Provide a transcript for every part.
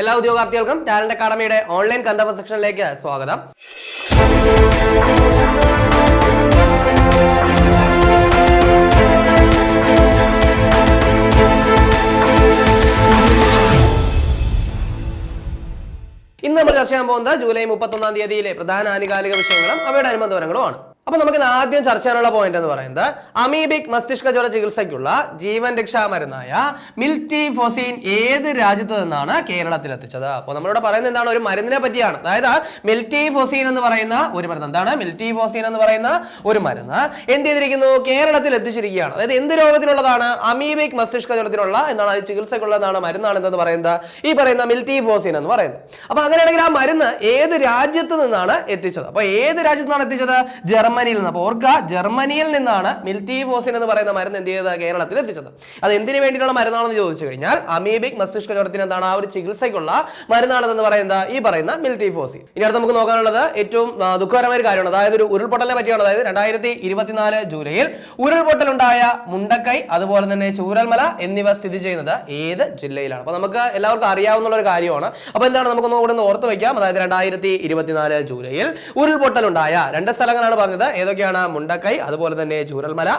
എല്ലാ ഉദ്യോഗാർത്ഥികൾക്കും talent അക്കാഡമിയുടെ online കണ്ടവ സെക്ഷനിലേക്ക് സ്വാഗതം. ഇന്ന് നമ്മൾ ചർച്ച ചെയ്യാൻ പോകുന്നത് ജൂലൈ മുപ്പത്തൊന്നാം തീയതിയിലെ പ്രധാന ആനുകാലിക വിഷയങ്ങളും അവയുടെ അനുബന്ധ വിവരങ്ങളുമാണ്. അപ്പൊ നമുക്ക് ആദ്യം ചർച്ച ചെയ്യാനുള്ള പോയിന്റ് എന്ന് പറയുന്നത് അമീബിക് മസ്തിഷ്ക ജ്വര ചികിത്സയ്ക്കുള്ള ജീവൻ രക്ഷാ മരുന്നായ മിൽറ്റി ഫോസീൻ ഏത് രാജ്യത്ത് നിന്നാണ് കേരളത്തിൽ എത്തിച്ചത്? അപ്പോൾ നമ്മളിവിടെ പറയുന്നത് എന്താണ്? ഒരു മരുന്നിനെ പറ്റിയാണ്. അതായത് മിൽറ്റി ഫോസീൻ എന്ന് പറയുന്ന ഒരു മരുന്ന്. എന്താണ്? മിൽറ്റി ഫോസീൻ എന്ന് പറയുന്ന ഒരു മരുന്ന്. എന്ത് ചെയ്തിരിക്കുന്നു? കേരളത്തിൽ എത്തിച്ചിരിക്കുകയാണ്. അതായത് എന്ത് രോഗത്തിനുള്ളതാണ്? അമീബിക് മസ്തിഷ്ക ജ്വരത്തിനുള്ള എന്താണ് അത് ചികിത്സക്കുള്ളതാണ് മരുന്നാണ് എന്തെന്ന് പറയുന്നത്? ഈ പറയുന്ന മിൽറ്റി ഫോസീൻ എന്ന് പറയുന്നത്. അപ്പൊ അങ്ങനെയാണെങ്കിൽ ആ മരുന്ന് ഏത് രാജ്യത്ത് നിന്നാണ് എത്തിച്ചത്? അപ്പൊ ഏത് രാജ്യത്ത് നിന്നാണ് എത്തിച്ചത്? ജർമ്മനിയിൽ നിന്ന്. അപ്പോൾ ഓർക്കുക ജർമ്മനിയിൽ നിന്നാണ് മിൽറ്റിഫോസിൻ എന്ന് പറയുന്ന മരുന്ന് എന്ത് ചെയ്തത്? കേരളത്തിൽ എത്തിച്ചത്. അത് എന്തിനു വേണ്ടിയിട്ടുള്ള മരുന്നാണെന്ന് ചോദിച്ചു കഴിഞ്ഞാൽ അമീബിക് മസ്തിഷ്ക ജ്വരത്തിന് എന്താണ് ആ ഒരു ചികിത്സയ്ക്കുള്ള മരുന്നാണെന്ന് പറയുന്നത് ഈ പറയുന്ന മിൽറ്റിഫോസിൻ ഇനി അടുത്ത് നമുക്ക് നോക്കാനുള്ളത് ഏറ്റവും ദുഃഖകരമായ ഒരു കാര്യമാണ്. അതായത് ഒരു ഉരുൾപൊട്ടലിനെ പറ്റിയാണ്. അതായത് രണ്ടായിരത്തി ഇരുപത്തിനാല് ജൂലൈയിൽ ഉരുൾപൊട്ടലുണ്ടായ മുണ്ടക്കൈ അതുപോലെ തന്നെ ചൂരൽമല എന്നിവ സ്ഥിതി ചെയ്യുന്നത് ഏത് ജില്ലയിലാണ്? അപ്പൊ നമുക്ക് എല്ലാവർക്കും അറിയാവുന്ന ഒരു കാര്യമാണ്. അപ്പൊ എന്താണ്? നമുക്ക് കൂടെ ഒന്ന് ഓർത്ത് വയ്ക്കാം. അതായത് രണ്ടായിരത്തി ഇരുപത്തിനാല് ജൂലൈയിൽ ഉരുൾപൊട്ടലുണ്ടായ രണ്ട് സ്ഥലങ്ങളാണ് പറഞ്ഞത്. ഏതൊക്കെയാണ്? മുണ്ടക്കൈ അതുപോലെ തന്നെ ചൂരൽമല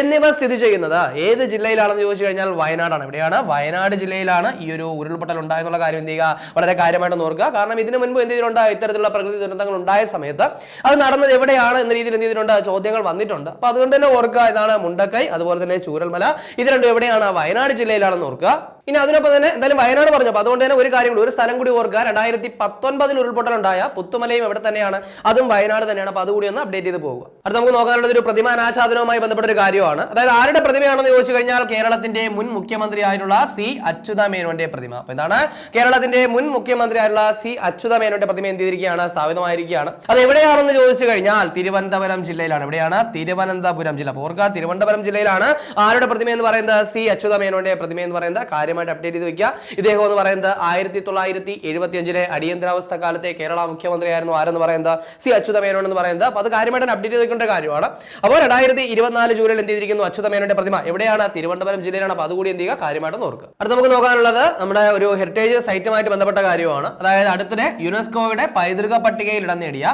എന്നിവ സ്ഥിതി ചെയ്യുന്നത്. ഏത് ജില്ലയിലാണെന്ന് ചോദിച്ചു കഴിഞ്ഞാൽ വയനാടാണ്. എവിടെയാണ്? വയനാട് ജില്ലയിലാണ് ഈ ഒരു ഉരുൾപൊട്ടൽ ഉണ്ടായെന്നുള്ള കാര്യം എന്ത് ചെയ്യുക? വളരെ കാര്യമായിട്ട് ഓർക്കുക. കാരണം ഇതിനു മുൻപ് എന്ത് ചെയ്തിട്ടുണ്ട്? ഇത്തരത്തിലുള്ള പ്രകൃതി ദുരന്തങ്ങൾ ഉണ്ടായ സമയത്ത് അത് നടന്നത് എവിടെയാണ് എന്ന രീതിയിൽ എന്ത് ചെയ്തിട്ടുണ്ട്? ചോദ്യങ്ങൾ വന്നിട്ടുണ്ട്. അപ്പൊ അതുകൊണ്ട് തന്നെ ഓർക്കുക ഇതാണ് മുണ്ടക്കൈ അതുപോലെ തന്നെ ചൂരൽമല. ഇത് രണ്ടും എവിടെയാണ്? വയനാട് ജില്ലയിലാണെന്ന് ഓർക്കുക. ഇനി അതിനൊപ്പം തന്നെ എന്തായാലും വയനാട് പറഞ്ഞു അപ്പൊ അതുകൊണ്ട് തന്നെ ഒരു കാര്യം കൂടി ഒരു സ്ഥലം കൂടി ഓർക്കുക. രണ്ടായിരത്തി പത്തൊൻപതിൽ ഉരുൾപൊട്ടലുണ്ടായ പുത്തുമലയും എവിടെ തന്നെയാണ്? അതും വയനാട് തന്നെയാണ്. അപ്പൊ അതുകൂടി ഒന്ന് അപ്ഡേറ്റ് ചെയ്ത് പോകുക അടുത്ത നമുക്ക് നോക്കാനുള്ളത് ഒരു പ്രതിമ അനാച്ഛാദനവുമായി ബന്ധപ്പെട്ട ഒരു കാര്യമാണ്. അതായത് ആരുടെ പ്രതിമയാണെന്ന് ചോദിച്ചു കഴിഞ്ഞാൽ കേരളത്തിന്റെ മുൻ മുഖ്യമന്ത്രി ആയിട്ടുള്ള സി അച്യുത മേനോന്റെ പ്രതിമ. അപ്പൊ എന്താണ് കേരളത്തിന്റെ മുൻ മുഖ്യമന്ത്രി ആയിട്ടുള്ള സി അച്യുത മേനോന്റെ പ്രതിമ എന്ത് ചെയ്തിരിക്കുകയാണ്? സ്ഥാപിതമായിരിക്കുകയാണ്. അത് എവിടെയാണെന്ന് ചോദിച്ചു കഴിഞ്ഞാൽ തിരുവനന്തപുരം ജില്ലയിലാണ്. എവിടെയാണ്? തിരുവനന്തപുരം ജില്ല. ഓർക്കുക തിരുവനന്തപുരം ജില്ലയിലാണ് ആരുടെ പ്രതിമ എന്ന് പറയുന്നത്? സി അച്യുത മേനോന്റെ പ്രതിമ എന്ന് പറയുന്നത് കാര്യമായിട്ട് അപ്ഡേറ്റ് ചെയ്ത് വെക്കുക. ഇദ്ദേഹം എന്ന് പറയുന്നത് ആയിരത്തി തൊള്ളായിരത്തി എഴുപത്തി അഞ്ചിലെ അടിയന്തരാവസ്ഥ കാലത്തെ കേരള മുഖ്യമന്ത്രിയായിരുന്നു. ആരെന്ന് പറയുന്നത്? സി അച്യുത മേനോൻ എന്ന് പറയുന്നത്. അപ്പൊ അത് കാര്യമായിട്ട് അപ്ഡേറ്റ് ചെയ്ത് വെക്കേണ്ട കാര്യമാണ്. അപ്പോൾ രണ്ടായിരത്തി ഇരുപത്തിനാല് ജൂലൈയിൽ എന്ത് ചെയ്തിരിക്കുന്നു? അച്യുത മേനോന്റെ പ്രതിമ എവിടെയാണ്? തിരുവനന്തപുരം ജില്ലയിലാണ്. അപ്പൊ അതുകൂടി എന്ത് ചെയ്യുക? കാര്യമായിട്ട് ഓർക്കുക. അടുത്ത നമുക്ക് നോക്കാനുള്ളത് നമ്മുടെ ഒരു ഹെറിറ്റേജ് സൈറ്റുമായിട്ട് ബന്ധപ്പെട്ട കാര്യമാണ്. അതായത് അടുത്തിടെ യുനെസ്കോയുടെ പൈതൃക പട്ടികയിൽ ഇടം നേടിയ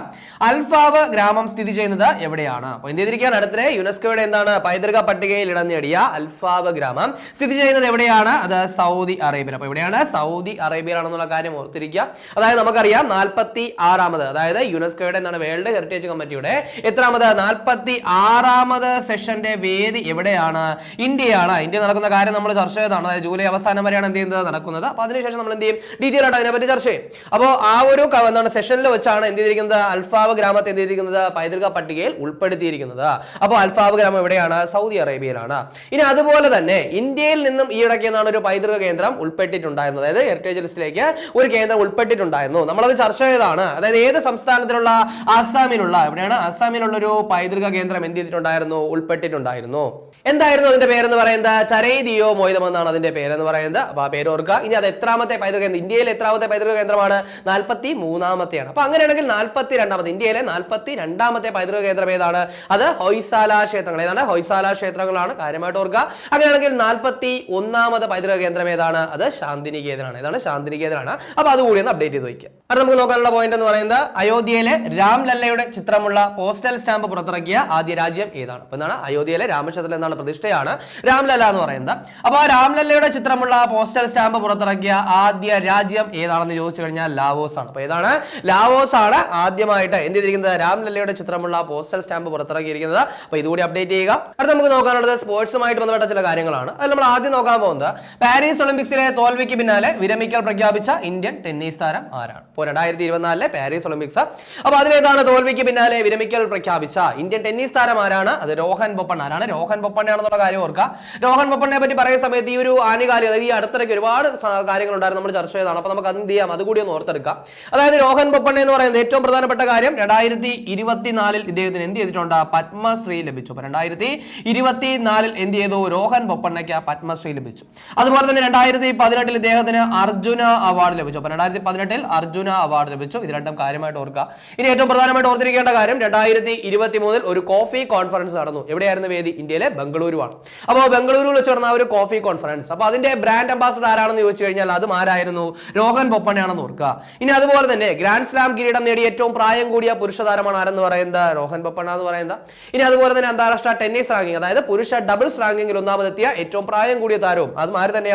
അൽഫാവ് ഗ്രാമം സ്ഥിതി ചെയ്യുന്നത് എവിടെയാണ്? അപ്പൊ എന്ത് ചെയ്തിരിക്കുകയാണ്? അടുത്തിടെ യുനെസ്കോയുടെ എന്താണ്? പൈതൃക പട്ടികയിൽ ഇടം നേടിയ അൽഫാവ് ഗ്രാമം സ്ഥിതി ചെയ്യുന്നത് എവിടെയാണ്? അത് സൗദി അറേബ്യൻ. അപ്പൊ ഇവിടെയാണ് സൗദി അറേബ്യയിലാണെന്നുള്ള കാര്യം ഓർത്തിരിക്കുക. അതായത് നമുക്കറിയാം നാൽപ്പത്തി ആറാമത് അതായത് യുനെസ്കോയുടെ എന്താണ് വേൾഡ് ഹെറിറ്റേജ് കമ്മിറ്റിയുടെ എത്രാമത്? നാൽപ്പത്തി ആറാമത് സെഷന്റെ വേദി എവിടെയാണ്? ഇന്ത്യയാണ്. ഇന്ത്യ നടക്കുന്ന കാര്യം നമ്മൾ ചർച്ച ചെയ്തതാണ്. അതായത് ജൂലൈ അവസാനം വരെയാണ് എന്ത് ചെയ്യുന്നത്? നടക്കുന്നത്. അപ്പൊ അതിനുശേഷം നമ്മൾ എന്ത് ചെയ്യും? ഡീറ്റെയിൽ ആയിട്ട് അതിനെപ്പറ്റി ചർച്ച ചെയ്യും. അപ്പോൾ ആ ഒരു എന്താണ് സെഷനിൽ വെച്ചാണ് എന്ത് ചെയ്തിരിക്കുന്നത്? അൽഫാവ് ഗ്രാമത്തെ എന്ത് ചെയ്തിരിക്കുന്നത്? പൈതൃക പട്ടികയിൽ ഉൾപ്പെടുത്തിയിരിക്കുന്നത്. അപ്പോൾ അൽഫാവ് ഗ്രാമം എവിടെയാണ്? സൗദി അറേബ്യയിലാണ്. ഇനി അതുപോലെ തന്നെ ഇന്ത്യയിൽ നിന്നും ഈ ഇടയ്ക്ക് എന്നാണ് ഒരു പൈതൃക കേന്ദ്രം ഉൾപ്പെട്ടിട്ടുണ്ടായിരുന്നു. അതായത് ഹെറിറ്റേജ് ലിസ്റ്റിലേക്ക് ഒരു കേന്ദ്രം ഉൾപ്പെട്ടിട്ടുണ്ടായിരുന്നു. നമ്മളത് ചർച്ച ചെയ്തതാണ്. അതായത് ഏത് സംസ്ഥാനത്തിലുള്ള ആസാമിലുള്ള എവിടെയാണ് ആസാമിലുള്ള ഒരു പൈതൃക കേന്ദ്രം എന്ത് ചെയ്തിട്ടുണ്ടായിരുന്നു? ഉൾപ്പെട്ടിട്ടുണ്ടായിരുന്നു. എന്തായിരുന്നു അതിന്റെ പേരെന്ന് പറയുന്നത്? ചരൈദിയോ മൊയ്തം എന്നാണ് അതിന്റെ പേരെന്ന് പറയുന്നത്. അപ്പൊ ആ പേര് ഓർക്കുക. ഇനി അത് എത്രാമത്തെ പൈതൃക കേന്ദ്രം? ഇന്ത്യയിലെ എത്രാമത്തെ പൈതൃക കേന്ദ്രമാണ്? നാൽപ്പത്തി മൂന്നാമത്തെയാണ് അപ്പൊ അങ്ങനെയാണെങ്കിൽ നാൽപ്പത്തി രണ്ടാമത്തെ ഇന്ത്യയിലെ നാൽപ്പത്തി രണ്ടാമത്തെ പൈതൃക കേന്ദ്രം ഏതാണ്? അത് ഹൊയ്സാല ക്ഷേത്രങ്ങൾ. ഏതാണ്? ഹൊയ്സാല ക്ഷേത്രങ്ങളാണ്. കാര്യമായിട്ട് ഓർക്കുക. അങ്ങനെയാണെങ്കിൽ നാൽപ്പത്തി ഒന്നാമത് പൈതൃക കേന്ദ്രം ഏതാണ്? അത് ശാന്തിനികേതനാണ്. ഏതാണ് ശാന്തിനികേതനാണ്. അപ്പൊ അതുകൂടി ഒന്ന് അപ്ഡേറ്റ് ചെയ്ത് വയ്ക്കുക അടുത്ത നമുക്ക് നോക്കാനുള്ള പോയിന്റ് എന്ന് പറയുന്നത് അയോധ്യയിലെ രാംലല്ലയുടെ ചിത്രമുള്ള പോസ്റ്റൽ സ്റ്റാമ്പ് പുറത്തിറക്കിയ ആദ്യ രാജ്യം ഏതാണ്? അപ്പൊ എന്താണ് അയോധ്യയിലെ രാമക്ഷേത്രത്തിൽ എന്താണ് പ്രതിഷ്ഠയാണ്. രാംലല്ല എന്ന് പറയുന്നത്. അപ്പൊ ആ രാംലല്ലയുടെ ചിത്രമുള്ള പോസ്റ്റൽ സ്റ്റാമ്പ് പുറത്തിറക്കിയ ആദ്യ രാജ്യം ഏതാണെന്ന് ചോദിച്ചു കഴിഞ്ഞാൽ ലാവോസ് ആണ്. അപ്പൊ ഏതാണ്? ലാവോസ് ആണ് ആദ്യമായിട്ട് എന്ത് ചെയ്തിരിക്കുന്നത്? രാംലല്ലയുടെ ചിത്രമുള്ള പോസ്റ്റൽ സ്റ്റാമ്പ് പുറത്തിറക്കിയിരിക്കുന്നത്. അപ്പൊ ഇതുകൂടി അപ്ഡേറ്റ് ചെയ്യുക. അടുത്ത നമുക്ക് നോക്കാനുള്ളത് സ്പോർട്സുമായിട്ട് ബന്ധപ്പെട്ട ചില കാര്യങ്ങളാണ്. അത് നമ്മൾ ആദ്യം നോക്കാൻ പോകുന്നത്. പാരീസ് ഒളിമ്പിക്സിലെ തോൽവിക്ക് പിന്നാലെ വിരമിക്കൽ പ്രഖ്യാപിച്ച ഇന്ത്യൻ ടെന്നീസ് താരം ആരാണ്? ഇപ്പോൾ രണ്ടായിരത്തി ഇരുപത്തിനാലിലെ പാരീസ് ഒളിമ്പിക്സ്. അപ്പൊ അതിലേതാണ് തോൽവിക്ക് പിന്നാലെ വിരമിക്കൽ പ്രഖ്യാപിച്ച ഇന്ത്യൻ ടെന്നീസ് താരം ആരാണ്? അത് രോഹൻ ബൊപ്പണ്ണ. ആരാണ് രോഹൻ ബൊപ്പണ്ണയാണെന്നുള്ള കാര്യം ഓർക്കുക. രോഹൻ ബൊപ്പണ്ണയെ പറ്റി പറയുന്ന സമയത്ത് ഈ ഒരു ആനുകാലിക അതായത് ഈ അടുത്തിടയ്ക്ക് ഒരുപാട് കാര്യങ്ങളുണ്ടായിരുന്നു നമ്മൾ ചർച്ച ചെയ്തതാണ്. അപ്പൊ നമുക്ക് എന്ത് ചെയ്യാം? അതുകൂടി ഒന്ന് ഓർത്തെടുക്കാം. അതായത് രോഹൻ ബൊപ്പണ്ണ എന്ന് പറയുന്നത് ഏറ്റവും പ്രധാനപ്പെട്ട കാര്യം രണ്ടായിരത്തി ഇരുപത്തിനാലിൽ ഇദ്ദേഹത്തിന് എന്ത് ചെയ്തിട്ടുണ്ട്? പത്മശ്രീ ലഭിച്ചു. രണ്ടായിരത്തി ഇരുപത്തിനാലിൽ എന്ത് ചെയ്തു? രോഹൻ ബൊപ്പണ്ണയ്ക്ക് പത്മശ്രീ ലഭിച്ചു. അതുപോലെ തന്നെ രണ്ടായിരത്തി പതിനെട്ടിൽ ഇദ്ദേഹത്തിന് അർജുന അവാർഡ് ലഭിച്ചു. അപ്പൊ രണ്ടായിരത്തി പതിനെട്ടിൽ അർജുന അവാർഡ് ലഭിച്ചു. ഇത് രണ്ടും കാര്യമായിട്ട് ഓർക്കുക. ഇനി ഏറ്റവും പ്രധാനമായിട്ട് ഓർത്തിരിക്കേണ്ട കാര്യം രണ്ടായിരത്തി ഇരുപത്തി മൂന്നിൽ ഒരു കോഫി കോൺഫറൻസ് നടന്നു. എവിടെയായിരുന്നു വേദി? ഇന്ത്യയിലെ ബംഗളൂരുവാണ്. അപ്പോൾ ബംഗളൂരുവിൽ വെച്ച് നടന്ന ഒരു കോഫി കോൺഫറൻസ് അപ്പോൾ അതിന്റെ ബ്രാൻഡ് അംബാസഡർ ആരാണെന്ന് ചോദിച്ചു കഴിഞ്ഞാൽ അതും ആരായിരുന്നു? രോഹൻ ബൊപ്പണ്ണയാണെന്ന് ഓർക്കുക. ഇനി അതുപോലെ തന്നെ ഗ്രാൻഡ് സ്ലാം കിരീടം നേടിയ ഏറ്റവും പ്രായം കൂടിയ പുരുഷ താരമാണ് ആരെന്ന് പറയുന്നത്? രോഹൻ ബൊപ്പണ്ണ എന്ന് പറയുന്നത്. ഇനി അതുപോലെ തന്നെ അന്താരാഷ്ട്ര ടെന്നീസ് റാങ്കിങ് അതായത് പുരുഷ ഡബിൾസ് റാങ്കിങ്ങിൽ ഒന്നാമതെത്തിയ ഏറ്റവും പ്രായം കൂടിയ താരവും അതും ആര് തന്നെയാണ്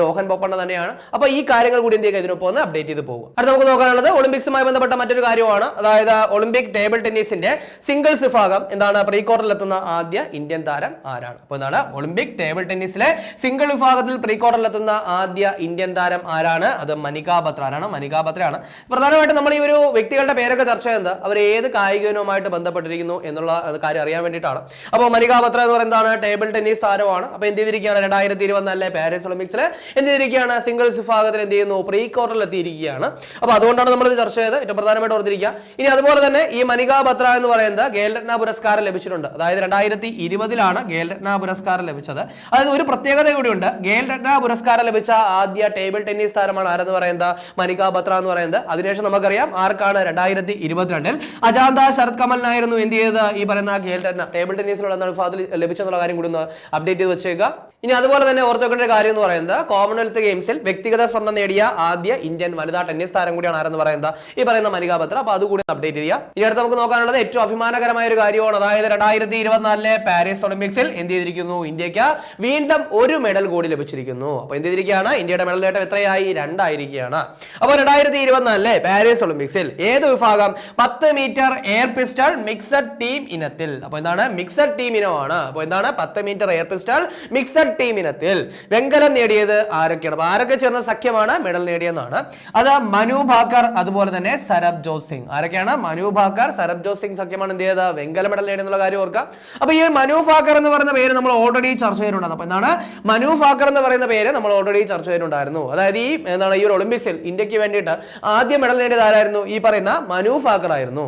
രോഹൻ ബൊപ്പണ്ണ തന്നെയാണ്. അപ്പൊ ഈ കാര്യങ്ങൾ കൂടി എന്ത് ചെയ്യുക ഇതിനൊപ്പം അപ്ഡേറ്റ് ചെയ്ത് പോകും അടുത്ത നമുക്ക് നോക്കാനുള്ളത് ഒളിമ്പിക്സുമായി ബന്ധപ്പെട്ട മറ്റൊരു കാര്യമാണ്. അതായത് ഒളിമ്പിക് ടേബിൾ ടെന്നീസിന്റെ സിംഗിൾസ് വിഭാഗം എന്താണ് പ്രീ ക്വാർട്ടറിൽ എത്തുന്ന ആദ്യ ഇന്ത്യൻ താരം ആരാണ്? അപ്പോൾ എന്താണ് ഒളിമ്പിക് ടേബിൾ ടെന്നീസിലെ സിംഗിൾ വിഭാഗത്തിൽ പ്രീ ക്വാർട്ടറിൽ എത്തുന്ന ആദ്യ ഇന്ത്യൻ താരം ആരാണ്? അത് മനികാ ബത്ര ആരാണ് മനിക ബത്രയാണ് പ്രധാനമായിട്ടും നമ്മൾ ഈ ഒരു വ്യക്തികളുടെ പേരൊക്കെ ചർച്ച ചെയ്യുന്നത് അവർ ഏത് കായികവുമായിട്ട് ബന്ധപ്പെട്ടിരിക്കുന്നു എന്നുള്ള കാര്യം അറിയാൻ വേണ്ടിയിട്ടാണ്. അപ്പോൾ മനികാ ബത്ര എന്ന് പറയുന്നതാണ് ടേബിൾ ടെന്നീസ് താരമാണ്. അപ്പോൾ എന്ത് ചെയ്തിരിക്കുകയാണ്? രണ്ടായിരത്തി ഇരുപത്തിനാലിലെ പാരീസ് ഒളിമ്പിക്സിൽ എന്ത് ചെയ്തിരിക്കുകയാണ് സിംഗിൾസ് വിഭാഗത്തിൽ എന്ത് ചെയ്യുന്നു? പ്രീ ക്വാർട്ടറിൽ എത്തിയിരിക്കുകയാണ്. അപ്പോൾ അതുകൊണ്ടാണ് നമ്മൾ ചർച്ച ചെയ്തത്. ഏറ്റവും പ്രധാനമായിട്ട് ഓർത്തിരിക്കുക. ഇനി അതുപോലെ തന്നെ ഈ മനിക ബത്ര എന്ന് പറയുന്നത് ഖേൽരത്ന പുരസ്കാരം ലഭിച്ചിട്ടുണ്ട്. അതായത് രണ്ടായിരത്തി ഇരുപതിലാണ് ഖേൽരത്ന പുരസ്കാരം ലഭിച്ചത്. അതായത് ഒരു പ്രത്യേകത കൂടിയുണ്ട്. ഖേൽരത്ന പുരസ്കാരം ലഭിച്ച ആദ്യ ടേബിൾ ടെന്നീസ് താരമാണ് ആരെന്ന് പറയുന്നത്? മനിക ബത്ര എന്ന് പറയുന്നത്. അതിനുശേഷം നമുക്കറിയാം ആർക്കാണ് രണ്ടായിരത്തി ഇരുപത്തിരണ്ടിൽ അജാന്ത ശരത് കമലിനായിരുന്നു എന്ത് ചെയ്ത് ഈ പറയുന്ന ഖേൽരത്ന ടേബിൾ ടെന്നീസിലുള്ള വിഭാഗത്തിൽ ലഭിച്ചെന്നുള്ള കാര്യം കൂടി ഒന്ന് അപ്ഡേറ്റ് ചെയ്ത് വെച്ചേക്കുക. ഇനി അതുപോലെ തന്നെ ഓർത്തോക്കേണ്ട കാര്യം എന്ന് പറയുന്നത് കോമൺവെൽത്ത് ഗെയിംസിൽ വ്യക്തിഗത സ്വർണം നേടിയ ആദ്യ ഇന്ത്യൻ വനിതാ ടെന്നീസ് താരം കൂടിയാണ് ആരെന്ന് പറയുന്നത് ഈ പറയുന്ന മനിക ബത്ര. അപ്പൊ അതുകൂടി അപ്ഡേറ്റ് ചെയ്യുക ഇനി അടുത്ത് നമുക്ക് നോക്കാനുള്ളത് ഏറ്റവും അഭിമാനകരമായ ഒരു കാര്യമാണ്. അതായത് രണ്ടായിരത്തി ഇരുപത്തിനാലിലെ പാരീസ് ഒളിമ്പിക്സിൽ എന്ത് ചെയ്തിരിക്കുന്നു? ഇന്ത്യയ്ക്ക് വീണ്ടും ഒരു മെഡൽ കൂടി ലഭിച്ചിരിക്കുന്നു. അപ്പൊ എന്ത് ചെയ്തിരിക്കുകയാണ്? ഇന്ത്യയുടെ മെഡൽ നേട്ടം എത്രയായി? രണ്ടായിരിക്കുകയാണ്. അപ്പോൾ രണ്ടായിരത്തി ഇരുപത്തിനാലിലെ പാരീസ് ഒളിമ്പിക്സിൽ ഏത് വിഭാഗം പത്ത് metre air pistol mixed team ഇനത്തിൽ? അപ്പൊ എന്താണ്? മിക്സഡ് ടീം ഇനമാണ്. അപ്പൊ എന്താണ്? പത്ത് metre air pistol mixed team ഇനത്തിൽ. വെങ്കലം നേടിയത് ആരൊക്കെയാണ്? അപ്പൊ ആരൊക്കെ ചേർന്ന സഖ്യമാണ്? മെഡൽ നേടിയെന്നാണ്. അത് മനു ഭാക്കർ അതുപോലെ തന്നെ സരബ് ജോസ് സിംഗ്. ആരൊക്കെയാണ്? മനു ഭാക്കർ സരബ് ജോസ് സിംഗ് സഖ്യമാണ് എന്ത് ചെയ്തത്? വെങ്കല മെഡൽ നേടിയെന്നുള്ള കാര്യം ഓർക്കാം അപ്പൊ ഈ മനു ഭാക്കർ എന്ന് പറയുന്ന പേര് നമ്മൾ ഓൾറെഡി ചർച്ച ചെയ്തിട്ടുണ്ടായിരുന്നു അപ്പൊ എന്താണ്? മനു ഭാക്കർ എന്ന് പറയുന്ന പേര് നമ്മൾ ഓൾറെഡി ചർച്ച ചെയ്തിട്ടുണ്ടായിരുന്നു. അതായത് ഈ എന്താണ്? ഈ ഒരു ഒളിമ്പിക്സിൽ ഇന്ത്യയ്ക്ക് വേണ്ടിയിട്ട് ആദ്യ മെഡൽ നേടിയത് ആരായിരുന്നു? ഈ പറയുന്ന മനു ഭാക്കർ ആയിരുന്നു.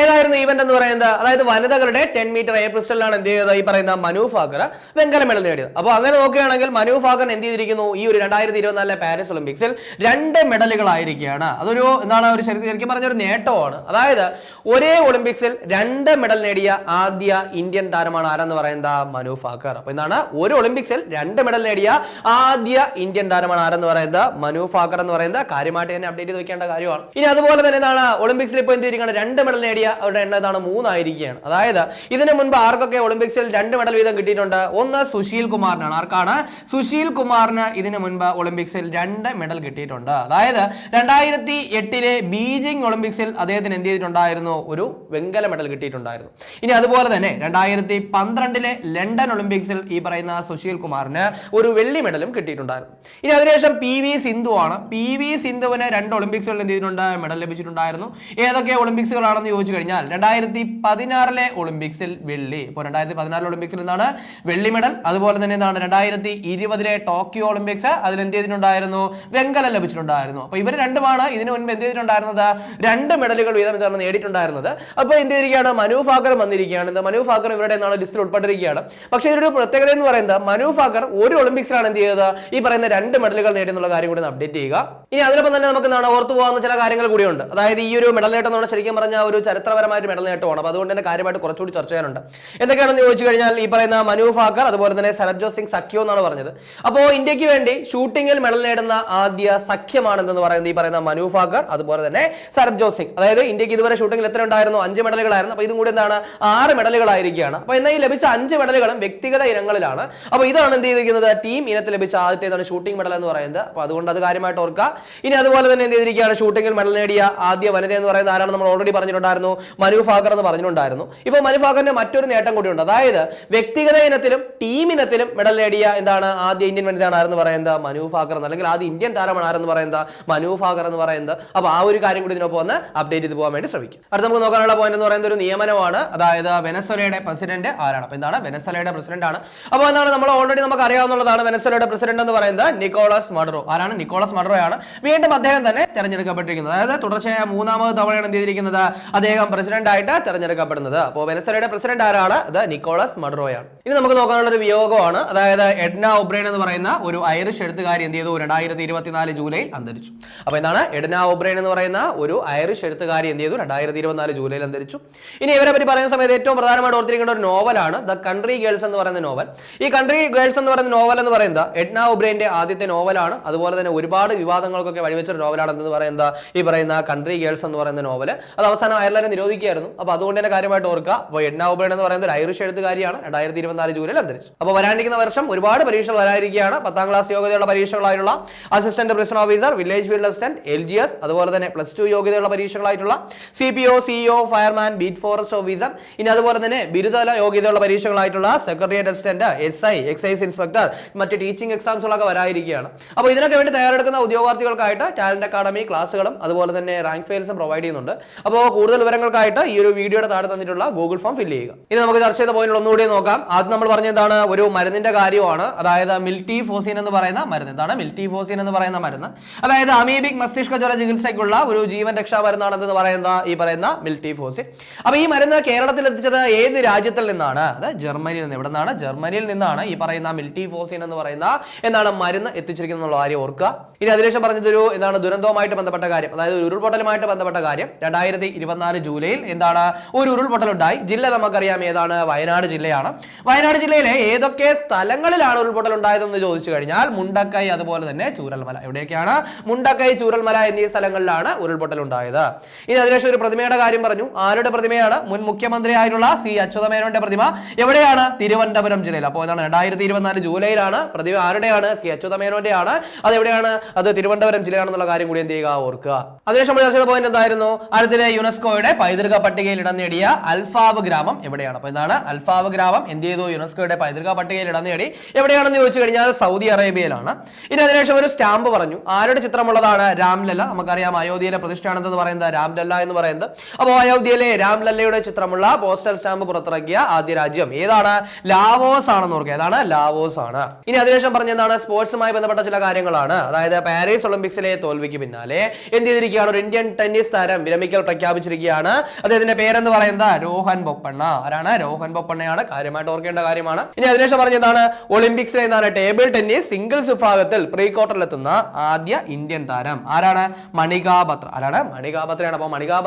ഏതായിരുന്നു ഈവന്റ് എന്ന് പറയുന്നത്? അതായത് വനിതകളുടെ ടെൻ മീറ്റർ എയർ പിസ്റ്റലിലാണ് എന്ത് ചെയ്തത്? ഈ പറയുന്ന മനു ഫാക്കർ വെങ്കല മെഡൽ നേടിയത്. അപ്പോൾ അങ്ങനെ നോക്കുകയാണെങ്കിൽ മനു ഫാക്കർ എന്ത് ചെയ്തിരിക്കുന്നു? ഈ ഒരു രണ്ടായിരത്തി ഇരുപത്തിനാലിലെ പാരീസ് ഒളിമ്പിക്സിൽ രണ്ട് മെഡലുകളായിരിക്കുകയാണ്. അതൊരു എന്താണ് ഒരു ശരിക്കും പറഞ്ഞ ഒരു നേട്ടമാണ്. അതായത് ഒരേ ഒളിമ്പിക്സിൽ രണ്ട് മെഡൽ നേടിയ ആദ്യ ഇന്ത്യൻ താരമാണ് ആരെന്ന് പറയുന്നത്? മനു ഫാക്കർ. അപ്പോൾ എന്താണ് ഒരു ഒളിമ്പിക്സിൽ രണ്ട് മെഡൽ നേടിയ ആദ്യ ഇന്ത്യൻ താരമാണ് ആരെന്ന് പറയുന്നത്? മനു ഫാക്കർ എന്ന് പറയുന്നത്. കാര്യമായിട്ട് തന്നെ അപ്ഡേറ്റ് ചെയ്ത് വെക്കേണ്ട കാര്യമാണ്. ഇനി അതുപോലെ തന്നെ എന്താണ്? ഒളിമ്പിക്സിൽ ഇപ്പോൾ എന്ത് ചെയ്തിരിക്കുകയാണ്? രണ്ട് മെഡൽ നേടിയ അവരുടെ എണ്ണം എന്താണ് മൂന്നായിരിക്കുകയാണ്. അതായത് ഇതിന് മുൻപ് ആർക്കൊക്കെ ഒളിമ്പിക്സിൽ രണ്ട് മെഡൽ വീതം കിട്ടിയിട്ടുണ്ട്? ഒന്ന് സുശീൽ കുമാറിനാണ്. ആർക്കാണ്? സുശീൽ കുമാറിന് ഇതിന് മുൻപ് ഒളിമ്പിക്സിൽ രണ്ട് മെഡൽ കിട്ടിയിട്ടുണ്ട്. അതായത് രണ്ടായിരത്തി എട്ടിലെ ബീജിംഗ് ഒളിമ്പിക്സിൽ അദ്ദേഹത്തിന് എന്ത് ചെയ്തിട്ടുണ്ടായിരുന്നു? ഒരു വെങ്കല മെഡൽ കിട്ടിയിട്ടുണ്ടായിരുന്നു. ഇനി അതുപോലെ തന്നെ രണ്ടായിരത്തി പന്ത്രണ്ടിലെ ലണ്ടൻ ഒളിമ്പിക്സിൽ ഈ പറയുന്ന സുശീൽ കുമാറിന് ഒരു വെള്ളി മെഡലും കിട്ടിയിട്ടുണ്ടായിരുന്നു. ഇനി അതിനുശേഷം പി വി സിന്ധു ആണ് പി വി സിന്ധുവിന് രണ്ട് ഒളിമ്പിക്സുകളിൽ എന്ത് ചെയ്തിട്ടുണ്ട്? മെഡൽ ലഭിച്ചിട്ടുണ്ടായിരുന്നു. ഏതൊക്കെ ഒളിമ്പിക്സുകളാണെന്ന് ചോദിച്ചു കഴിഞ്ഞാൽ രണ്ടായിരത്തി പതിനാറിലെ ഒളിമ്പിക്സിൽ വെള്ളി. ഇപ്പോൾ രണ്ടായിരത്തി പതിനാറിലെ ഒളിമ്പിക്സിൽ എന്താണ്? വെള്ളി മെഡൽ. അതുപോലെ തന്നെ എന്താണ്? രണ്ടായിരത്തി ഇരുപതിലെ ടോക്കിയോ ഒളിമ്പിക്സ് അതിൽ എന്ത് ചെയ്തിട്ടുണ്ടായിരുന്നു? വെങ്കലം ലഭിച്ചിട്ടുണ്ടായിരുന്നു. അപ്പോൾ ഇവർ രണ്ടുമാണ് ഇതിനു മുൻപ് എന്ത് ചെയ്തിട്ടുണ്ടായിരുന്നത്? രണ്ട് മെഡലുകൾ വീതം ഇതാണ് നേടിയിട്ടുണ്ടായിരുന്നത്. അപ്പോൾ എന്ത് ചെയ്തിരിക്കുകയാണ്? മനു ഫാഗർ വന്നിരിക്കുകയാണ്. എന്താ? മനു ഫാഗർ ഇവരുടെ എന്നാണ് ലിസ്റ്റിൽ ഉൾപ്പെട്ടിരിക്കുകയാണ്. പക്ഷേ ഇതിലൊരു പ്രത്യേകത എന്ന് പറയുന്നത് മനു ഫാഗർ ഒരു ഒളിമ്പിക്സിലാണ് എന്ത് ചെയ്തത്? ഈ പറയുന്ന രണ്ട് മെഡലുകൾ നേടിയെന്നുള്ള കാര്യം കൂടി അപ്ഡേറ്റ് ചെയ്യുക. ഇനി അതിനൊപ്പം തന്നെ നമുക്ക് എന്താണ്? ഓർത്തു പോകാവുന്ന ചില കാര്യങ്ങൾ കൂടിയുണ്ട്. അതായത് ഈ ഒരു മെഡൽ നേട്ടം എന്ന് ശരിക്കും പറഞ്ഞ ഒരു ചരിത്രപരമായ ഒരു മെഡൽ നേട്ടമാണ്. അപ്പോൾ അതുകൊണ്ട് തന്നെ കാര്യമായിട്ട് കുറച്ചുകൂടി ചർച്ച ചെയ്യാനുണ്ട്. എന്തൊക്കെയാണെന്ന് ചോദിച്ചു കഴിഞ്ഞാൽ ഈ പറയുന്ന മനു ഫാക്കർ അതുപോലെ തന്നെ സരബ്ജോത് സിംഗ് സഖ്യോ എന്നാണ് പറഞ്ഞത്. അപ്പോൾ ഇന്ത്യയ്ക്ക് വേണ്ടി ഷൂട്ടിങ്ങിൽ മെഡൽ നേടുന്ന ആദ്യ സഖ്യമാണെന്ന് പറയുന്നത് ഈ പറയുന്ന മനു ഫാക്കർ അതുപോലെ തന്നെ സരബ്ജോത് സിംഗ്. അതായത് ഇന്ത്യയ്ക്ക് ഇതുവരെ ഷൂട്ടിംഗിൽ എത്ര ഉണ്ടായിരുന്നു? അഞ്ച് മെഡലുകളായിരുന്നു അപ്പോൾ ഇതും കൂടി എന്താണ്? ആറ് മെഡലുകളായിരിക്കുകയാണ് അപ്പോൾ എന്നാൽ ഈ ലഭിച്ച അഞ്ച് മെഡലുകളും വ്യക്തിഗത ഇനങ്ങളിലാണ്. അപ്പോൾ ഇതാണ് എന്ത് ചെയ്തിരിക്കുന്നത്? ടീം ഇനത്തിൽ ലഭിച്ച ആദ്യത്തേതാണ് ഷൂട്ടിംഗ് മെഡൽ എന്ന് പറയുന്നത്. അപ്പോൾ അതുകൊണ്ട് അത് കാര്യമായിട്ട് ഓർക്കുക. ഇനി അതുപോലെ തന്നെ എന്ത് ചെയ്തിരിക്കുകയാണ്? ഷൂട്ടിംഗിൽ മെഡൽ നേടിയ ആദ്യ വനിത എന്ന് പറയുന്നത് ആരാണ് നമ്മൾ ഓൾറെഡി പറഞ്ഞിട്ടുണ്ടായിരുന്നു. മനു ഫാക്കർ എന്ന് പറഞ്ഞിട്ടുണ്ടായിരുന്നു. ഇപ്പോൾ മനു ഫാക്കറിന്റെ മറ്റൊരു നേട്ടം കൂടി ഉണ്ട് അതായത് വ്യക്തിഗത ഇനത്തിലും ടീം ഇനത്തിലും മെഡൽ നേടിയ എന്താണ് ആദ്യ ഇന്ത്യൻ വനിതയാണ് ആരെന്ന് പറയുന്നത് മനു ഫാക്കർ എന്ന്. അല്ലെങ്കിൽ ആദ്യ ഇന്ത്യൻ താരമാണ് ആരെന്ന് പറയുന്നത് മനു ഫാക്കർ എന്ന് പറയുന്നത് അപ്പോൾ ആ ഒരു കാര്യം കൂടി ഇതിനൊപ്പം ഒന്ന് അപ്ഡേറ്റ് ചെയ്ത് പോകാൻ വേണ്ടി ശ്രമിക്കും. അടുത്ത നമുക്ക് നോക്കാനുള്ള പോയിന്റ് എന്ന് പറയുന്നത് ഒരു നിയമനമാണ്. അതായത് വെനസ്വലയുടെ പ്രസിഡന്റ് ആരാണ്? അപ്പോൾ എന്താണ് വെനസ്വലയുടെ പ്രസിഡന്റ് ആണ്. അപ്പോൾ എന്താണ് നമ്മൾ ഓൾറെഡി നമുക്ക് അറിയാവുന്നതാണ് വെനസ്വലയുടെ പ്രസിഡന്റ് എന്ന് പറയുന്നത് നിക്കോളസ് മഡറോ ആരാണ്? നിക്കോളസ് മഡറോ ആണ് വീണ്ടും അദ്ദേഹം തന്നെ തെരഞ്ഞെടുക്കപ്പെട്ടിരിക്കുന്നത്. അതായത് തുടർച്ചയായ മൂന്നാമത് തവണയാണ് എന്ത് ചെയ്തിരിക്കുന്നത്? അദ്ദേഹം പ്രസിഡന്റ് ആയിട്ട് തെരഞ്ഞെടുക്കപ്പെടുന്നത്. അപ്പോൾ വെനസലയുടെ പ്രസിഡന്റ് ആരാണ്? അത് നിക്കോളസ് മഡറോയാണ് ഇനി നമുക്ക് നോക്കാനുള്ള ഒരു വിയോഗമാണ്. അതായത് എഡ്ന ഒബ്രൈൻ എന്ന് പറയുന്ന ഒരു ഐറിഷ് എഴുത്തുകാരി എന്ത് ചെയ്തു? രണ്ടായിരത്തി ഇരുപത്തിനാല് ജൂലൈയിൽ അന്തരിച്ചു. അപ്പൊ എന്താണ്? എഡ്ന ഒബ്രൈൻ എന്ന് പറയുന്ന ഒരു ഐറിഷ് എഴുത്തുകാരി എന്ത് ചെയ്തു? രണ്ടായിരത്തി ഇരുപത്തിനാല് ജൂലൈയിൽ അന്തരിച്ചു. ഇനി ഇവരെ പറ്റി പറയുന്ന സമയത്ത് ഏറ്റവും പ്രധാനമായിട്ട് ഓർത്തിരിക്കേണ്ട ഒരു നോവലാണ് ദ കൺട്രി ഗേൾസ് എന്ന് പറയുന്ന നോവൽ. ഈ കൺട്രി ഗേൾസ് എന്ന് പറയുന്ന നോവൽ എന്ന് പറയുന്നത് എഡ്ന ഒബ്രൈന്റെ ആദ്യത്തെ നോവലാണ്. അതുപോലെ തന്നെ ഒരുപാട് വിവാദങ്ങൾക്കൊക്കെ വഴിവെച്ചൊരു നോവലാണ് എന്ന് പറയുന്നത് ഈ പറയുന്ന കൺട്രി ഗേൾസ് എന്ന് പറയുന്ന നോവൽ. അത് അവസാനം അയർലൻഡ് നിരോധിക്കുകയായിരുന്നു. അപ്പോൾ അതുകൊണ്ട് തന്നെ കാര്യമായിട്ട് ഓർക്കുക അപ്പോൾ എഡ്ന ഒബ്രൈൻ എന്ന് പറയുന്ന ഒരു ഐറിഷ് എഴുത്തുകാരിയാണ് രണ്ടായിരത്തി ഇരുപത്തിനാല് ജൂലൈയിൽ അന്തരിച്ചു. അപ്പോൾ വരാനിരിക്കുന്ന വർഷം ഒരുപാട് പരീക്ഷകൾ വരാനിരിക്കുകയാണ്. പത്താം ക്ലാസ് യോഗ്യതയുള്ള പരീക്ഷകളായിട്ടുള്ള assistant prison officer village field assistant L G S അതുപോലെ തന്നെ പ്ലസ് ടു യോഗ്യതയുള്ള പരീക്ഷകളായിട്ടുള്ള C P O CEO fireman beat forest officer ഇനി അതുപോലെ തന്നെ ബിരുദല യോഗ്യതയുള്ള പരീക്ഷകളായിട്ടുള്ള secretariat assistant S I excise inspector മറ്റ് ടീച്ചിങ് എക്സാംസുകളൊക്കെ വരാനിരിക്കുകയാണ്. അപ്പോൾ ഇതിനൊക്കെ വേണ്ടി തയ്യാറെടുക്കുന്ന ഉദ്യോഗാർത്ഥികൾക്കായിട്ട് ടാലന്റ് അക്കാഡമി ക്ലാസ്സുകളും അതുപോലെ തന്നെ റാങ്ക് ഫെയിൽസും പ്രൊവൈഡ് ചെയ്യുന്നുണ്ട്. അപ്പോൾ കൂടുതൽ വിവരങ്ങൾക്കായിട്ട് ഈ ഒരു വീഡിയോയുടെ താഴെ തന്നിട്ടുള്ള ഗൂഗിൾ ഫോം ഫില്ല് ചെയ്യുക. ഇനി നമുക്ക് ചർച്ച ചെയ്ത പോയിന്റ് ഒന്നുകൂടി നോക്കാം. ആദ്യം നമ്മൾ പറഞ്ഞ എന്താണ് ഒരു മരുന്നിന്റെ കാര്യമാണ്. അതായത് മിൽറ്റി ഫോസിൻ എന്ന് പറയുന്ന മരുന്ന്. എന്താണ് മിൽറ്റി ഫോസിൻ എന്ന് പറയുന്ന മരുന്ന്. അതായത് അമീബിക് മസ്തിഷ്ക ജ്വര ചികിത്സയ്ക്കുള്ള ഒരു ജീവൻ രക്ഷാ മരുന്നാണെന്ന് പറയുന്ന ഈ പറയുന്ന മിൽറ്റി ഫോസിൻ അപ്പൊ ഈ മരുന്ന് കേരളത്തിൽ എത്തിച്ചത് ഏത് രാജ്യത്തിൽ നിന്നാണ്? അത് ജർമ്മനിയിൽ നിന്ന്. ഇവിടെ നിന്നാണ് ജർമ്മനിയിൽ നിന്നാണ് ഈ പറയുന്ന മിൽറ്റി ഫോസിൻ എന്ന് പറയുന്ന എന്താണ് മരുന്ന് എത്തിച്ചിരിക്കുന്നത് എന്നുള്ള കാര്യം ഓർക്കുക. ഇനി അതിനുശേഷം പറഞ്ഞതൊരു എന്താണ് ദുരന്തവുമായിട്ട് ബന്ധപ്പെട്ട കാര്യം. അതായത് ഉരുൾപൊട്ടലുമായിട്ട് ബന്ധപ്പെട്ട കാര്യം. രണ്ടായിരത്തി ഇരുപത്തിനാല് ജൂലൈയിൽ എന്താണ് ഒരു ഉരുൾപൊട്ടലുണ്ടായി. ജില്ല നമുക്കറിയാം ഏതാണ്? വയനാട് ജില്ലയാണ്. വയനാട് ജില്ലയിലെ ഏതൊക്കെ സ്ഥലങ്ങളിലാണ് ഉരുൾപൊട്ടൽ ഉണ്ടായതെന്ന് ചോദിച്ചു കഴിഞ്ഞാൽ മുണ്ടക്കൈ അതുപോലെ തന്നെ ചൂരൽമല. എവിടെയൊക്കെയാണ് മുണ്ടക്കൈ ചൂരൽമല എന്നീ സ്ഥലങ്ങളിലാണ് ഉരുൾപൊട്ടൽ ഉണ്ടായത്. ഇനി അതിനുശേഷം ഒരു പ്രതിമയുടെ കാര്യം പറഞ്ഞു. ആരുടെ പ്രതിമയാണ്? മുൻ മുഖ്യമന്ത്രിയായിട്ടുള്ള സി അച്യുതമേനോന്റെ പ്രതിമ. എവിടെയാണ്? തിരുവനന്തപുരം ജില്ലയിൽ. അപ്പോൾ എന്താണ് രണ്ടായിരത്തി ഇരുപത്തിനാല് ജൂലൈയിലാണ് പ്രതിമ ആരുടെയാണ്? സി അച്യുതമേനോന്റെ ആണ് അത് എവിടെയാണ് അത് തിരുവനന്തപുരം ജില്ലയാണെന്നുള്ള കാര്യം കൂടി എന്ത് ചെയ്യുക? ഓർക്കുക. അതിനുശേഷം ചർച്ച ചെയ്ത പോയിന്റ് എന്തായിരുന്നു? അടുത്തിടെ യുനെസ്കോയുടെ പൈതൃക പട്ടികയിൽ ഇടം നേടിയ അൽഫാബ് ഗ്രാമം എവിടെയാണ്? അപ്പോൾ എന്താണ് അൽഫാബ് ഗ്രാമം. എന്ത് ചെയ്തു? യുനെസ്കോയുടെ പൈതൃക പട്ടികയിൽ ഇടം നേടി. എവിടെയാണെന്ന് ചോദിച്ചു കഴിഞ്ഞാൽ സൗദി അറേബ്യയിലാണ്. ഇനി അതിനുശേഷം ഒരു സ്റ്റാമ്പ് പറഞ്ഞു. ആരുടെ ചിത്രമുള്ളതാണ് രാംലല്ല? നമുക്കറിയാം അയോധ്യയിലെ പ്രതിഷ്ഠാനത്ത് എന്ന് പറയുന്നത് രാംലല്ല എന്ന് പറയുന്നത്. അപ്പോൾ അയോധ്യയിലെ രാംലല്ലയുടെ ചിത്രമുള്ള പോസ്റ്റൽ സ്റ്റാമ്പ് പുറത്തിറക്കിയ ആദ്യ രാജ്യം ഏതാണ്? ലാവോസ് ആണെന്ന് ഓർക്കുക. ഏതാണ്? ലാവോസ് ആണ്. ഇനി അതിനുശേഷം എന്താണ്? സ്പോർട്സുമായി ബന്ധപ്പെട്ട ചില കാര്യങ്ങളാണ്. അതായത് പാരീസ് ഒളിമ്പിക്സിലെ തോൽവിക്ക് പിന്നാലെ എന്ത് ചെയ്തിരിക്കുകയാണ്? ഒരു ഇന്ത്യൻ ടെന്നീസ് താരം വിരമിക്കൽ പ്രഖ്യാപിച്ചിരിക്കുകയാണ്. അദ്ദേഹത്തിന്റെ പേരെന്ന് പറയുന്നത്? രോഹൻ ബൊപ്പണ്ണ. ആരാണ്? രോഹൻ ബൊപ്പണ്ണയാണ്. കാര്യമായിട്ട് ഓർക്കേണ്ട കാര്യമാണ്. ഇനി അതിനുശേഷം പറഞ്ഞതാണ് ഒളിമ്പിക്സിലെ എന്താണ് ടേബിൾ ടെന്നീസ് സിംഗിൾസ് വിഭാഗത്തിൽ പ്രീ ക്വാർട്ടറിൽ എത്തുന്ന ആദ്യ ഇന്ത്യൻ താരം. ആരാണ്? മണികാ ബത്ര ആരാണ്? മണികാ ബത്രയാണ് അപ്പോൾ മണികാ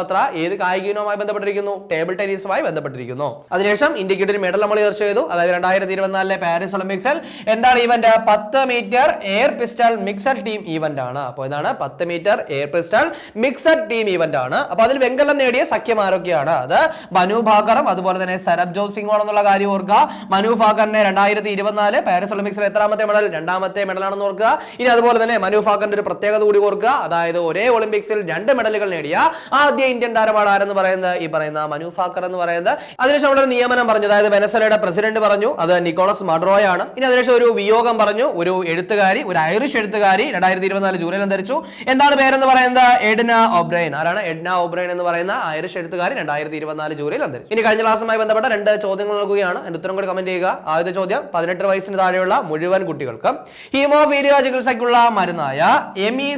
ഏത് കായിക ഇനവുമായി ബന്ധപ്പെട്ടിരിക്കുന്നു? ടേബിൾ ടെന്നീസുമായി ബന്ധപ്പെട്ടിരിക്കുന്നു. അതിനുശേഷം ഇന്ത്യയ്ക്ക് ഒരു മെഡൽ നമ്മൾ ചർച്ച ചെയ്തു. അതായത് രണ്ടായിരത്തി ഇരുപത്തിനാലിലെ പാരീസ് ഒളിമ്പിക്സിൽ എന്താണ് ഇവന്റ് പത്ത് metre air pistol mixed team event ആണ്. അപ്പോൾ ഇതാണ് പത്ത് metre air pistol mixed team event ആണ്. അപ്പോൾ അതിൽ വെങ്കലം നേടിയ സഖ്യം ആരൊക്കെയാണ് അത് ബനു ഭാക്കറും അതുപോലെ തന്നെ സരബ്ജോത് സിംഗ് ആണെന്നുള്ള കാര്യം ഓർക്കുക. മനു ഫാക്കറിനെ രണ്ടായിരത്തി ഇരുപത്തിനാല് പാരീസ് ഒളിമ്പിക്സിൽ എത്രാമത്തെ മെഡൽ? രണ്ടാമത്തെ മെഡലാണെന്ന് ഓർക്കുക. ഇനി അതുപോലെ തന്നെ മനു ഫാക്കറിന്റെ ഒരു പ്രത്യേകത കൂടി ഓർക്കുക. അതായത് ഒരേ ഒളിമ്പിക്സിൽ രണ്ട് മെഡലുകൾ നേടിയ ആദ്യ ഇന്ത്യൻ താരമാണ് ആരെന്ന് പറയുന്നത്? ഈ പറയുന്ന മനു ഫാക്കർ എന്ന് പറയുന്നത്. അതിനുശേഷം അവിടെ ഒരു നിയമനം പറഞ്ഞു. അതായത് വെനസലയുടെ പ്രസിഡന്റ് പറഞ്ഞു. അത് നിക്കോളസ് മഡ്രോയ ആണ് ഇനി അതിനുശേഷം ഒരു വിയോഗം പറഞ്ഞു. ഒരു എഴുത്തുകാരി ഒരു ഐറിഷ് എഴുത്തുകാരി രണ്ടായിരത്തി ഇരുപത്തിനാല് ജൂലൈയിൽ അന്തരിച്ചു. എന്താണ് പേരെന്ന് പറയുന്നത്? Edna O'Brien. ആരാണ് എഡ്ന ഒബ്രൈൻ എന്ന് പറയുന്ന ഐറിഷ് എഴുത്തുകാരി രണ്ടായിരത്തി ഇരുപത്തിനാല് ജൂലൈയിൽ അന്തരിച്ചു. ഇനി കഴിഞ്ഞ ക്ലാസ്സുമായി ബന്ധപ്പെട്ട രണ്ട് ചോദ്യങ്ങൾ നൽകുകയാണ്. എന്റെ ഉത്തരം കൂടി കമന്റ് ചെയ്യുക. ആദ്യത്തെ ചോദ്യം പതിനെട്ട് വയസ്സിന് താഴെയുള്ള മുഴുവൻ കുട്ടികൾക്ക് ഹീമോഫീലിയ ചികിത്സയ്ക്കുള്ള മരുന്നായ എമി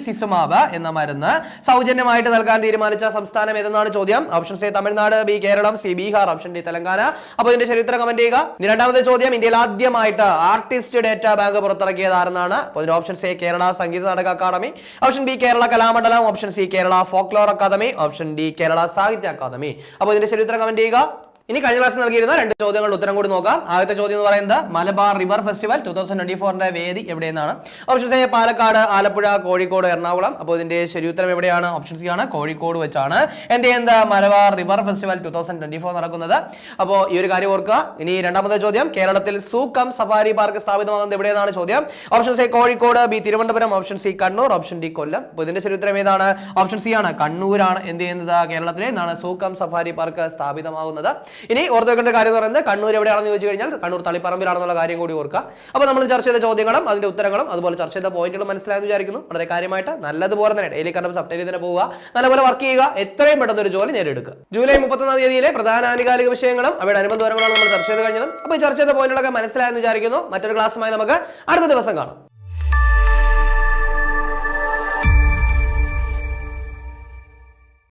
എന്ന മരുന്ന് സൗജന്യമായിട്ട് നൽകാൻ തീരുമാനിച്ച സംസ്ഥാനം ഏതെന്നാണ് ചോദ്യം? Option C Tamil Nadu B Keralam C Bihar option D Telangana. അപ്പോൾ ഇതിന്റെ ചരിത്രം കമന്റ് ചെയ്യുക. രണ്ടാമത്തെ ചോദ്യം ഇന്ത്യയിൽ ആദ്യമായിട്ട് ആർട്ടിസ്റ്റ് ഡേറ്റാ ബാങ്ക് പുറത്തിറക്കിയത് ആരെന്നാണ് അപ്പോൾ option C Kerala Sangeetha Nataka Akademi option B Kerala Kalamandalam. Option C Kerala folklore Akademi option D Kerala Sahitya Akademi അപ്പോൾ ഇതിന്റെ ചരിത്രം കമന്റ് ചെയ്യുക. ഇനി കഴിഞ്ഞ ക്ലാസ് നൽകിയിരുന്ന രണ്ട് ചോദ്യങ്ങളുടെ ഉത്തരം കൂടി നോക്കാം. ആദ്യത്തെ ചോദ്യം എന്ന് പറയുന്നത് Malabar river festival two thousand twenty ഫോറിന്റെ വേദി എവിടെയെന്നാണ്. Option A Palakkad Alappuzha Kozhikode Ernakulam. അപ്പോൾ ഇതിന്റെ ശരി ഉത്തരം എവിടെയാണ്? ഓപ്ഷൻ സി ആണ് കോഴിക്കോട് വെച്ചാണ്. എന്ത് ചെയ്യുന്നത്? Malabar river festival two thousand twenty four നടക്കുന്നത്. അപ്പോൾ ഈ ഒരു കാര്യം ഓർക്കുക. ഇനി രണ്ടാമത്തെ ചോദ്യം കേരളത്തിൽ സൂക്കം സഫാരി പാർക്ക് സ്ഥാപിതമാകുന്നത് എവിടെയെന്നാണ് ചോദ്യം. Option C Kozhikode B Thiruvananthapuram. Option C Kannur. Option D Kollam. അപ്പോൾ ഇതിന്റെ ശരി ഉത്തരം ഏതാണ്? ഓപ്ഷൻ സി ആണ് കണ്ണൂരാണ്. എന്ത് ചെയ്യുന്നത്? കേരളത്തിലെ എന്നാണ് സൂക്കം സഫാരി പാർക്ക് സ്ഥാപിതമാകുന്നത്. ഇനി ഓർത്ത് വെക്കേണ്ട കാര്യം എന്ന് പറയുന്നത് കണ്ണൂർ എവിടെയാണെന്ന് ചോദിച്ചു കഴിഞ്ഞാൽ കണ്ണൂർ തളിപ്പറമ്പിലാണെന്നുള്ള കാര്യം കൂടി ഓർക്കുക. അപ്പോൾ നമ്മൾ ചർച്ച ചെയ്ത ചോദ്യങ്ങളും അതിന്റെ ഉത്തരങ്ങളും അതുപോലെ ചർച്ച ചെയ്ത പോയിന്റുകളും മനസ്സിലായെന്ന് വിചാരിക്കുന്നു. വളരെ കാര്യമായിട്ട് നല്ലതുപോലെ തന്നെ ഡെയിലി കണ്ടപ്പോൾ അപ്ഡേറ്റ് ചെയ്തിട്ട് പോവുക. നല്ലപോലെ വർക്ക് ചെയ്യുക. എത്രയും പെട്ടെന്ന് ഒരു ജോലി നേടിയെടുക്കുക. ജൂലൈ മുപ്പത്തൊന്നാം തീയതിയിലെ പ്രധാന ആനുകാലിക വിഷയങ്ങളും അവയുടെ അനുബന്ധ വിവരങ്ങളാണ് നമ്മൾ ചർച്ച ചെയ്ത് കഴിഞ്ഞത്. അപ്പോൾ ഈ ചർച്ച ചെയ്ത പോയിന്റുകളൊക്കെ മനസ്സിലായെന്ന് വിചാരിക്കുന്നു. മറ്റൊരു ക്ലാസ്സുമായി നമുക്ക് അടുത്ത ദിവസം കാണാം.